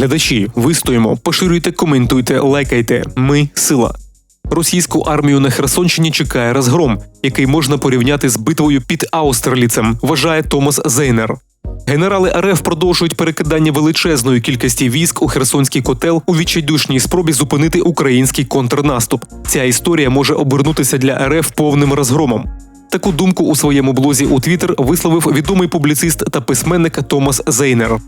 Глядачі, вистоїмо, поширюйте, коментуйте, лайкайте. Ми сила. Російську армію на Херсонщині чекає розгром, який можна порівняти з битвою під Аустерліцем, вважає Томас Зейнер. Генерали РФ продовжують перекидання величезної кількості військ у Херсонський котел у відчайдушній спробі зупинити український контрнаступ. Ця історія може обернутися для РФ повним розгромом. Таку думку у своєму блозі у Твіттер висловив відомий публіцист та письменник Томас Зейнер.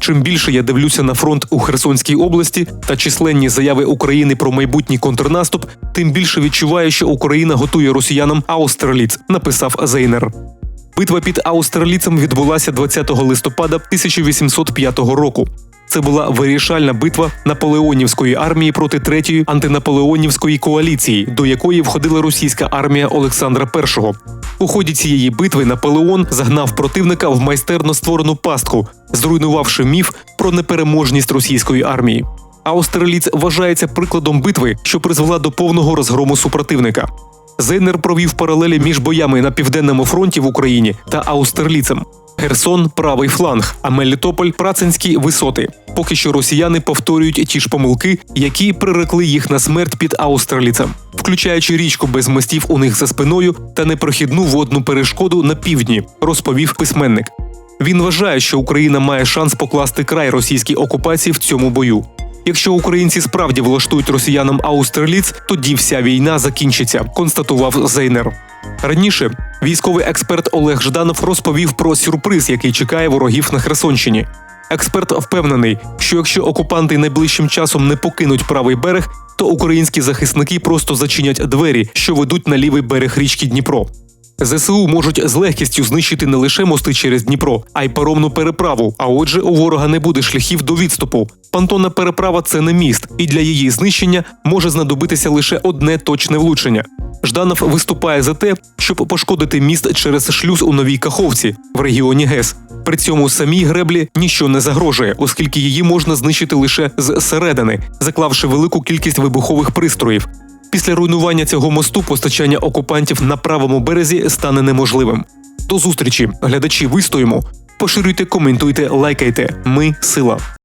Чим більше я дивлюся на фронт у Херсонській області та численні заяви України про майбутній контрнаступ, тим більше відчуваю, що Україна готує росіянам Аустерліц, написав Зейнер. Битва під Аустерліцем відбулася 20 листопада 1805 року. Це була вирішальна битва наполеонівської армії проти третьої антинаполеонівської коаліції, до якої входила російська армія Олександра І. У ході цієї битви Наполеон загнав противника в майстерно створену пастку, зруйнувавши міф про непереможність російської армії. Аустерліц вважається прикладом битви, що призвела до повного розгрому супротивника. Зейнер провів паралелі між боями на південному фронті в Україні та Аустерліцем. Херсон правий фланг, а Мелітополь працинські висоти. Поки що росіяни повторюють ті ж помилки, які прирекли їх на смерть під Аустерліцем, включаючи річку без мостів у них за спиною та непрохідну водну перешкоду на півдні, розповів письменник. Він вважає, що Україна має шанс покласти край російській окупації в цьому бою. Якщо українці справді влаштують росіянам Аустерліц, тоді вся війна закінчиться, констатував Зейнер. Раніше військовий експерт Олег Жданов розповів про сюрприз, який чекає ворогів на Херсонщині. Експерт впевнений, що якщо окупанти найближчим часом не покинуть правий берег, то українські захисники просто зачинять двері, що ведуть на лівий берег річки Дніпро. ЗСУ можуть з легкістю знищити не лише мости через Дніпро, а й паромну переправу. А отже, у ворога не буде шляхів до відступу. Пантонна переправа це не міст, і для її знищення може знадобитися лише одне точне влучення. Жданов виступає за те, щоб пошкодити міст через шлюз у новій Каховці в регіоні ГЕС. При цьому самій греблі ніщо не загрожує, оскільки її можна знищити лише зсередини, заклавши велику кількість вибухових пристроїв. Після руйнування цього мосту постачання окупантів на правому березі стане неможливим. До зустрічі, глядачі, вистоїмо. Поширюйте, коментуйте, лайкайте. Ми сила.